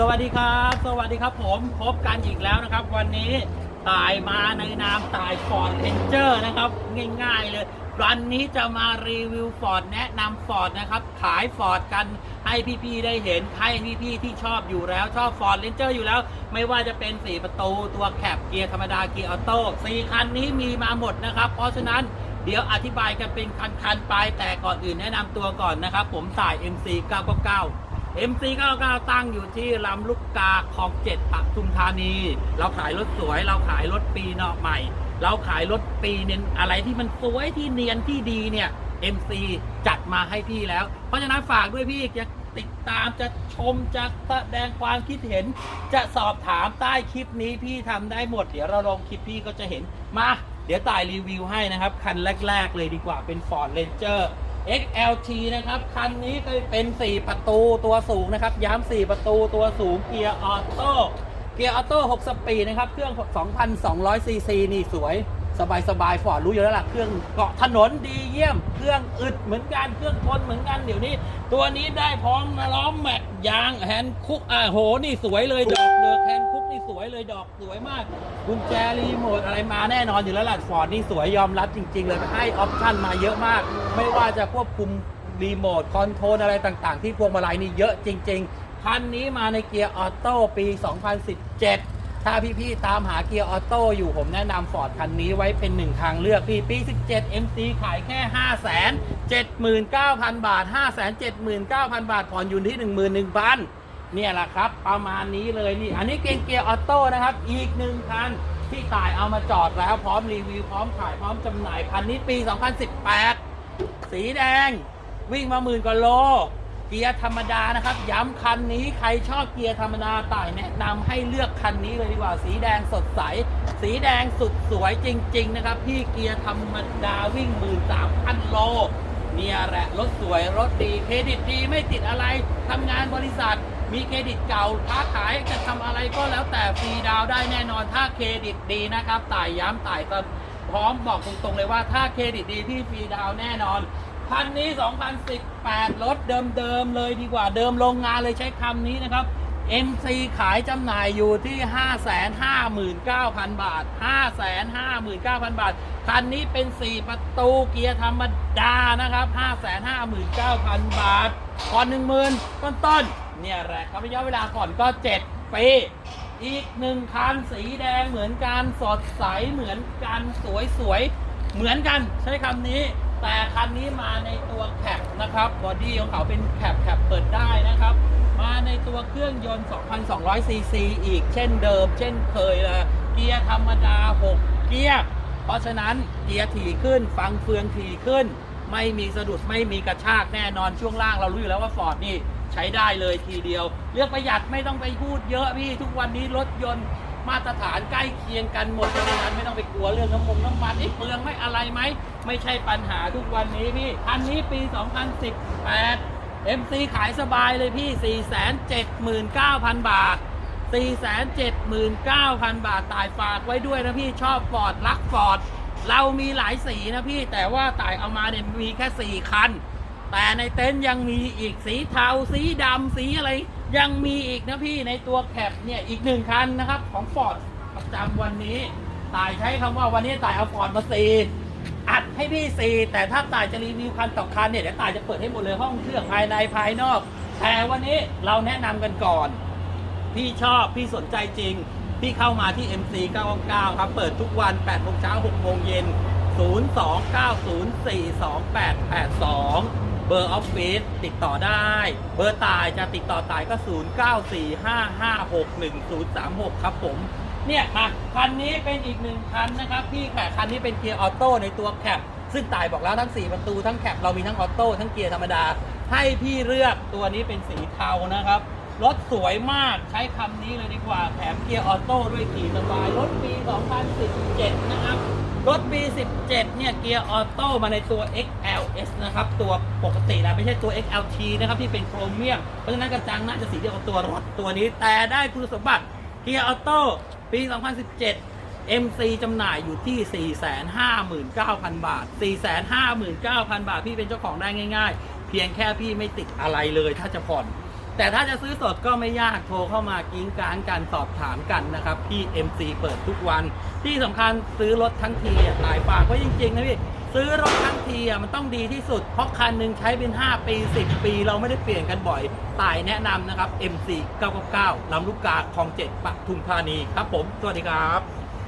สวัสดีครับ สวัสดีครับผมพบกันอีกแล้วนะครับ วันนี้ตายมาในนามตายฟอร์ดเ a นเจอร์นะครับ ง่ายๆเลยวันนี้จะมารีวิวฟอร์ดแนะนำฟอร์ดนะครับ ขายฟอร์ดกันให้พี่ๆได้เห็นให้พี่ๆที่ชอบอยู่แล้วชอบฟอร์ดเ a นเจอร์อยู่แล้ว ไม่ว่าจะเป็น4ประตูตัวแคปเกียร์ธรรมดาเกียร์ออโต้สี่คันนี้มีมาหมดนะครับ เพราะฉะนั้นเดี๋ยวอธิบายกันเป็นคันๆไปแต่ก่อนอื่นแนะนำตัวก่อนนะครับ ผมสาย MC 999 MC 99 ตั้งอยู่ที่ลำลูกกาคลองเจ็ดปทุมธานี เราขายรถสวย เราขายรถปีเนาะใหม่ เราขายรถปีเนียนอะไรที่มันสวยที่เนียนที่ดีเนี่ย MC จัดมาให้พี่แล้ว เพราะฉะนั้นฝากด้วยพี่จะติดตามจะชมจะแสดงความคิดเห็น จะสอบถามใต้คลิปนี้พี่ทำได้หมด เดี๋ยวเราลงคลิปพี่ก็จะเห็นมา เดี๋ยวตายรีวิวให้นะครับ คันแรก ๆ เลยดีกว่าเป็น Ford Ranger XLT นะครับ คันนี้ก็เป็น 4 ประตูตัวสูงนะครับ ย้ำ4ประตูตัวสูงเกียร์ออโต้เกียร์ออโต้6สปีดนะครับ เครื่อง 2,200 ซีซีนี่สวย สบายสบายฟอร์ดรู้อยู่แล้วล่ะเครื่องเกาะถนนดีเยี่ยม เครื่องอึดเหมือนกัน เครื่องทนเหมือนกันเดี๋ยวนี้ ตัวนี้ได้พร้อมมาล้อมแม็กยางแฮนด์คุกอ่าโห นี่สวยเลยดอก นี่สวยเลยดอกสวยมากกุญแจรีโมทอะไรมาแน่นอนอยู่แล้วล่ะฟอร์ดนี่สวยยอมรับจริง ๆ เลยให้ออปชั่นมาเยอะมาก ไม่ว่าจะควบคุมรีโมทคอนโทรลอะไรต่างๆ ที่พวงมาลัยนี่เยอะจริง ๆ คันนี้มาในเกียร์ออโต้ปี 2017ถ้าพี่ๆตามหาเกียร์ออโต้อยู่ผมแนะนำฟอร์ดคันนี้ไว้เป็นหนึ่งทางเลือกพี่ปี 17 MC ขายแค่ 5 7 9 0 0 0 บาท 5 7 9 0 0 0 บาท ผ่อนอยู่ที่ 11,000 เนี่ยแหละครับ ประมาณนี้เลยนี่ อันนี้เกียร์เกียร์ออโต้นะครับ อีกหนึ่งคันที่ต่ายเอามาจอดแล้วพร้อมรีวิวพร้อมขายพร้อมจำหน่ายคันนี้ปี 2018 สีแดง วิ่งมาหมื่นกว่าโล เกียร์ธรรมดานะครับ ย้ำคันนี้ใครชอบเกียร์ธรรมดาต่ายแนะนำให้เลือกคันนี้เลยดีกว่า สีแดงสดใส สีแดงสุดสวยจริง ๆ นะครับ พี่เกียร์ธรรมดาวิ่งหมื่นสามพันโลเนี่ยแหละรถสวยรถดีเครดิตดีไม่ติดอะไรทำงานบริษัท มีเครดิตเก่าค้าขายจะทำอะไรก็แล้วแต่ฟรีดาวน์ได้แน่นอน ถ้าเครดิตดีนะครับต่ายย้ำต่ายก็พร้อมบอกตรงๆเลยว่าถ้าเครดิตดีพี่ฟรีดาวน์แน่นอนคันนี้ 2018 รถเดิมๆเลยดีกว่าเดิมโรงงานเลยใช้คำนี้นะครับ MC ขายจำหน่ายอยู่ที่ 559,000 บาท 559,000 บาท คันนี้เป็น 4 ประตูเกียร์ธรรมดานะครับ 559,000 บาทก่อน10,000 ต้นๆเนี่ยแหละครับระยะเวลาก่อนก็ 7 ปี อีกหนึ่งคันสีแดงเหมือนกัน สดใสเหมือนกันสวยๆ เหมือนกันใช้คำนี้ แต่คันนี้มาในตัวแคปนะครับบอดี้ของเขาเป็นแคปแคปเปิดได้นะครับ มาในตัวเครื่องยนต์ 2,200ซีซีอีกเช่นเดิม เช่นเคยละเกียร์ธรรมดา 6 เกียร์ เพราะฉะนั้นเกียร์ถี่ขึ้น ฟังเฟืองถี่ขึ้น ไม่มีสะดุดไม่มีกระชากแน่นอนช่วงล่างเรารู้อยู่แล้วว่าฟอร์ดนี่ใช้ได้เลยทีเดียว เลือกประหยัดไม่ต้องไปพูดเยอะพี่ทุกวันนี้รถยนต์มาตรฐานใกล้เคียงกันหมดเพราะฉะนั้นไม่ต้องไปกลัวเรื่องน้ำมันน้ำมันไอ้เปลืองไม่อะไรไหม ไม่ใช่ปัญหาทุกวันนี้พี่คันนี้ปี 2018 MC ขายสบายเลยพี่ 479,000 บาท 479,000 บาทตายฝากไว้ด้วยนะพี่ชอบฟอร์ดรักฟอร์ดเรามีหลายสีนะพี่แต่ว่าตายเอามาเนี่ยมีแค่ 4 คัน แต่ในเต็นท์ยังมีอีกสีเทาสีดำสีอะไร ยังมีอีกนะพี่ในตัวแคปเนี่ยอีกหนึ่งคันนะครับ ของฟอร์ดประจำวันนี้ตายใช้คำว่าวันนี้ตายเอาฟอร์ดมาสีอัดให้พี่สีแต่ถ้าตายจะรีวิวคันต่อคันเนี่ยเดี๋ยวตายจะเปิดให้หมดเลยห้องเครื่องภายในภายนอก แต่วันนี้เราแนะนำกันก่อน พี่ชอบพี่สนใจจริง พี่เข้ามาที่ MC 99 ครับ เปิดทุกวัน8โมงเช้า6โมงเย็น 029042882 เบอร์ออฟฟิศติดต่อได้ เบอร์ตายจะติดต่อตายก็ 0945561036 ครับผมเนี่ยมาคันนี้เป็นอีกหนึ่งคันนะครับพี่แขกคันนี้เป็นเกียร์ออโต้ในตัวแคปซึ่งตายบอกแล้วทั้ง 4 ประตูทั้งแคปเรามีทั้งออโต้ทั้งเกียร์ธรรมดา ให้พี่เลือกตัวนี้เป็นสีเทานะครับ รถสวยมากใช้คำนี้เลยดีกว่า แถมเกียร์ออโต้ด้วยขี่สบาย รถปี 2017 นะครับ รถปี 17 เนี่ย เกียร์ออโต้มาในตัว XLS นะครับ ตัวปกตินะไม่ใช่ตัว XLT นะครับ ที่เป็นโครเมียม เพราะฉะนั้นกระจังน่าจะสีเดียวกับตัวรถตัวนี้ แต่ได้คุณสมบัติเกียร์ออโต้ปี 2017 MC จำหน่ายอยู่ที่ 459,000 บาท 459,000 บาท พี่เป็นเจ้าของได้ง่าย ๆ เพียงแค่พี่ไม่ติดอะไรเลยถ้าจะผ่อน แต่ถ้าจะซื้อสดก็ไม่ยากโทรเข้ามากิ้งการกันสอบถามกันนะครับที่ MC เปิดทุกวัน ที่สำคัญซื้อรถทั้งทีอะตายฝากไว้จริงๆนะพี่ซื้อรถทั้งทีอะมันต้องดีที่สุด เพราะคันหนึ่งใช้เป็น 5 ปี 10 ปี เราไม่ได้เปลี่ยนกันบ่อย ตายแนะนำนะครับ MC 999ลำลูกกาคลองเจ็ดปทุมธานีครับผม สวัสดีครับ